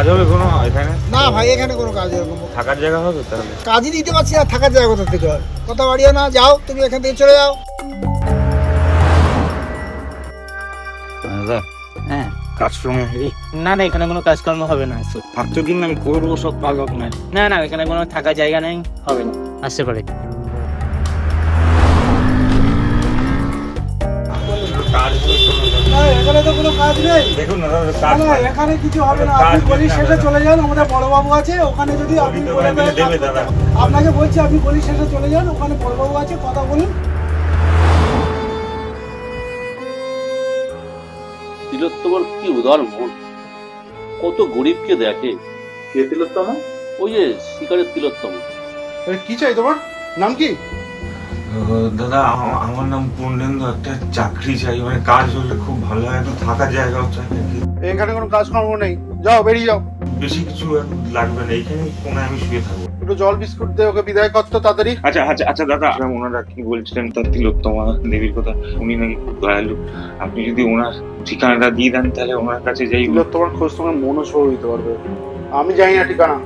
কাজ হবে কোনো? এখানে? না ভাই এখানে কোনো কাজ এরকম থাকার জায়গা হবে তাহলে? কাজই দিতে পারছি না থাকার জায়গা কোথা থেকে হয়? কথা বাড়িও না যাও তুমি এখান থেকে চলে যাও। হ্যাঁ। কাজকর্ম না না এখানে কোনো কাজকর্ম হবে না। ভাবছ দিন আমি করব সব পালক নাই না না এখানে কোনো থাকার জায়গা নেই হবে না। আসতে পারে। কাজ না এখানে তো কোনো কাজ নেই। দেখুন না দাদা কাজ না, এখানে কিছু হবে না। আপনি গলির শেষে চলে যান আমাদের বড়বাবু আছে ওখানে যদি আপনি বলে ওখানে দেন দেবে কাজ করতে দাদা। হবে। আপনাকে বলছি আপনি গলির শেষে চলে যান ওখানে বড়বাবু আছে কথা বলুন। তিলোত্তমার কি উদার মন। কত গরিবকে দেখে। কে তিলোত্তমা? ওই যে শিকারের তিলোত্তমা। কি চাই তোমার? নাম কি? দাদা আমার নাম পূর্ণেন্দু একটা চাকরি চাই মানে কাজ হলে খুব ভালো হয় একটু থাকার জায়গাও চাই নাকি। এখানে কোনো কাজকর্ম নেই। যাও বেরিয়ে যাও। বেশি কিছু লাগবে না এইখানে কোনায় আমি শুয়ে থাকব। একটু জল বিস্কুট দিয়ে ওকে বিদায় করতো তাড়াতাড়ি। আচ্ছা আচ্ছা আচ্ছা দাদা। ওনারা কি বলছিলেন তার তিলোত্তমা দেবীর কথা? উনি নাকি খুব দয়ালু। আপনি যদি ওনার ঠিকানাটা দিয়ে দেন তাহলে ওনার কাছে যাই। তিলোত্তমার খোঁজ তোমার মনও সহ দিতে পারবে। আমি জানি না ঠিকানা?